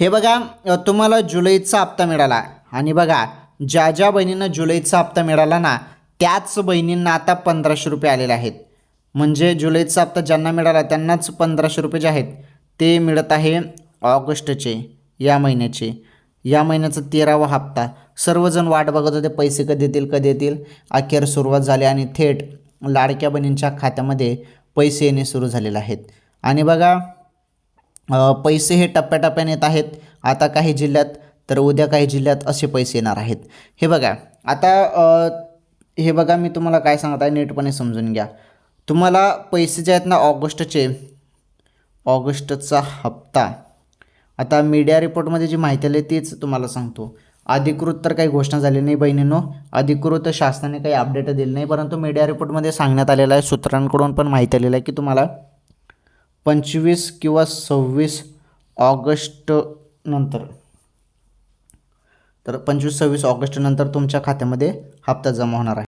हे बघा तुम्हाला जुलैचा हप्ता मिळाला. आणि बघा ज्या ज्या बहिणींना जुलैचा हप्ता मिळाला ना त्याच बहिणींना आता पंधराशे रुपये आलेले आहेत. म्हणजे जुलैचा हप्ता ज्यांना मिळाला त्यांनाच पंधराशे रुपये जे आहेत ते मिळत आहे ऑगस्टचे या महिन्याचे. या महिन्याचा तेरावा हप्ता. सर्वजण वाट बघत होते पैसे कधी येतील कधी येतील. अखेर सुरुवात झाली आणि थेट लाडक्या बहिणींच्या खात्यामध्ये पैसे येणे सुरू झालेले आहेत. आणि बघा पैसे हे टप्प्याटप्प्याने येत आहेत. आता काही जिल्ह्यात तर उद्या काही जिल्ह्यात असे पैसे येणार आहेत. हे बघा आता हे बघा मी तुम्हाला काय सांगत आहे नीटपणे समजून घ्या. तुम्हाला पैसे जे आहेत ना ऑगस्टचे ऑगस्टचा हप्ता आता मीडिया रिपोर्टमध्ये जी माहिती आली तीच तुम्हाला सांगतो. अधिकृत तर काही घोषणा झाली नाही बहिणींनो. अधिकृत शासनाने काही अपडेट दिली नाही परंतु मीडिया रिपोर्टमध्ये सांगण्यात आलेलं आहे सूत्रांकडून पण माहिती आलेलं आहे की तुम्हाला पंचवीस किंवा सव्वीस ऑगस्ट नंतर. तर पंचवीस सव्वीस ऑगस्टनंतर तुमच्या खात्यामध्ये हप्ता जमा होणार आहे.